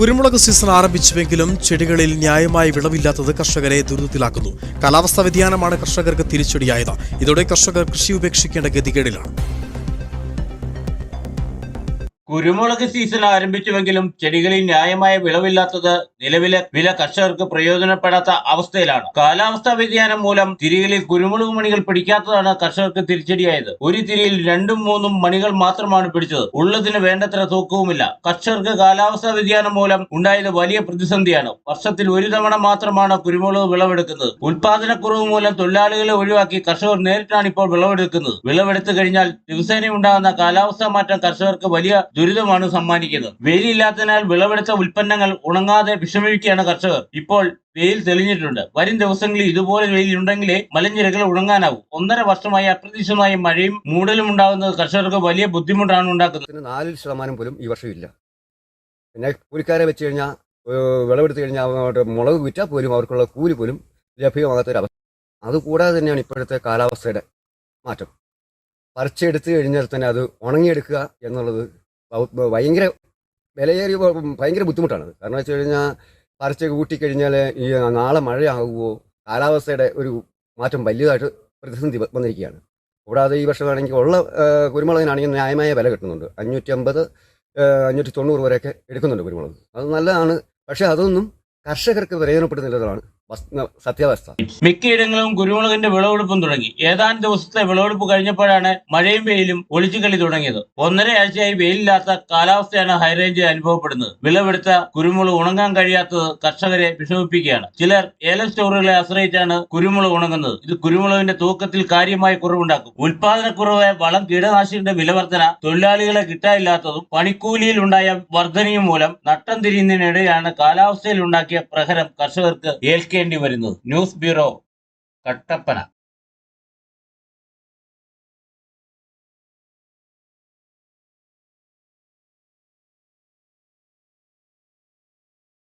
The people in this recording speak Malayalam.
കുരുമുളക് സീസൺ ആരംഭിച്ചുവെങ്കിലും ചെടികളിൽ ന്യായമായ വിളവില്ലാത്തത് കർഷകരെ ദുരിതത്തിലാക്കുന്നു. കാലാവസ്ഥാ വ്യതിയാനമാണ് കർഷകർക്ക് തിരിച്ചടിയായത്. ഇതോടെ കർഷകർ കൃഷി ഉപേക്ഷിക്കേണ്ട ഗതികേടിലാണ്. കുരുമുളക് സീസൺ ആരംഭിച്ചുവെങ്കിലും ചെടികളിൽ ന്യായമായ വിളവില്ലാത്തത് നിലവിലെ വില കർഷകർക്ക് പ്രയോജനപ്പെടാത്ത അവസ്ഥയിലാണ്. കാലാവസ്ഥാ വ്യതിയാനം മൂലം തിരികളിൽ കുരുമുളക് മണികൾ പിടിക്കാത്തതാണ് കർഷകർക്ക് തിരിച്ചടിയായത്. ഒരു തിരിയിൽ രണ്ടും മൂന്നും മണികൾ മാത്രമാണ് പിടിച്ചത്. ഉള്ളതിന് വേണ്ടത്ര തൂക്കവുമില്ല. കർഷകർക്ക് കാലാവസ്ഥാ വ്യതിയാനം മൂലം ഉണ്ടായത് വലിയ പ്രതിസന്ധിയാണ്. വർഷത്തിൽ ഒരു തവണ മാത്രമാണ് കുരുമുളക് വിളവെടുക്കുന്നത്. ഉൽപാദനക്കുറവ് മൂലം തൊഴിലാളികളെ ഒഴിവാക്കി കർഷകർ നേരിട്ടാണ് ഇപ്പോൾ വിളവെടുക്കുന്നത്. വിളവെടുത്തു കഴിഞ്ഞാൽ ദിവസേന ഉണ്ടാകുന്ന കാലാവസ്ഥാ മാറ്റം കർഷകർക്ക് വലിയ ദുരിതമാണ് സമ്മാനിക്കുന്നത്. വെയിലില്ലാത്തതിനാൽ വിളവെടുത്ത ഉൽപ്പന്നങ്ങൾ ഉണങ്ങാതെ വിഷമിക്കുകയാണ് കർഷകർ. ഇപ്പോൾ വെയിൽ തെളിഞ്ഞിട്ടുണ്ട്. വരും ദിവസങ്ങളിൽ ഇതുപോലെ വെയിലുണ്ടെങ്കിലേ മലഞ്ചിരകൾ ഉണങ്ങാനാവും. ഒന്നര വർഷമായി അപ്രതീക്ഷിതമായ മഴയും മൂടലും ഉണ്ടാകുന്നത് കർഷകർക്ക് വലിയ ബുദ്ധിമുട്ടാണ് ഉണ്ടാക്കുന്നത്. നാല് ശതമാനം പോലും ഈ വർഷം ഇല്ല. പിന്നെ കൂലിക്കാരെ വെച്ച് കഴിഞ്ഞാൽ വിളവെടുത്ത് കഴിഞ്ഞാൽ മുളക് വിറ്റാൽ പോലും അവർക്കുള്ള കൂലി പോലും ലഭ്യമാകാത്തൊരവസ്ഥ അതുകൂടാതെ തന്നെയാണ് ഇപ്പോഴത്തെ കാലാവസ്ഥയുടെ മാറ്റം. പറിച്ചെടുത്ത് കഴിഞ്ഞാൽ തന്നെ അത് ഉണങ്ങിയെടുക്കുക എന്നുള്ളത് ഭയങ്കര വിലയേറിയ ഭയങ്കര ബുദ്ധിമുട്ടാണ് കാരണം വെച്ച് കഴിഞ്ഞാൽ പറിച്ച് കൂട്ടിക്കഴിഞ്ഞാൽ ഈ നാളെ മഴയാകുമോ കാലാവസ്ഥയുടെ ഒരു മാറ്റം വലിയതായിട്ട് പ്രതിസന്ധി വന്നിരിക്കുകയാണ്. കൂടാതെ ഈ വർഷമാണെങ്കിൽ ഉള്ള കുരുമുളകിനാണെങ്കിൽ ന്യായമായ വില കിട്ടുന്നുണ്ട്. അഞ്ഞൂറ്റി അമ്പത് അഞ്ഞൂറ്റി തൊണ്ണൂറ് വരെയൊക്കെ എടുക്കുന്നുണ്ട് കുരുമുളക്. അത് നല്ലതാണ്. പക്ഷേ അതൊന്നും കർഷകർക്ക് പ്രയോജനപ്പെടുന്നില്ലതാണ് സത്യാവസ്ഥ. മിക്കയിടങ്ങളിലും കുരുമുളകിന്റെ വിളവെടുപ്പും തുടങ്ങി. ഏതാനും ദിവസത്തെ വിളവെടുപ്പ് കഴിഞ്ഞപ്പോഴാണ് മഴയും വെയിലും ഒളിച്ചുകളി തുടങ്ങിയത്. ഒന്നര ആഴ്ചയായി വെയിലില്ലാത്ത കാലാവസ്ഥയാണ് ഹൈറേഞ്ചിൽ അനുഭവപ്പെടുന്നത്. വിളവെടുത്ത കുരുമുളക് ഉണങ്ങാൻ കഴിയാത്തത് കർഷകരെ വിഷമിപ്പിക്കുകയാണ്. ചിലർ ഏലം സ്റ്റോറുകളെ ആശ്രയിച്ചാണ് കുരുമുളക് ഉണങ്ങുന്നത്. ഇത് കുരുമുളകിന്റെ തൂക്കത്തിൽ കാര്യമായ കുറവുണ്ടാക്കും. ഉൽപാദനക്കുറവ് വളം കീടനാശിനിയുടെ വിലവർധന തൊഴിലാളികളെ കിട്ടാനില്ലാത്തതും പണിക്കൂലിയിൽ ഉണ്ടായ വർധനയും മൂലം നട്ടം തിരിയുന്നതിനിടെയാണ് കാലാവസ്ഥയിൽ ഉണ്ടാക്കിയ പ്രഹരം കർഷകർക്ക് ഏൽക്കേണ്ടി വരുന്നത്. News bureau Kattappana.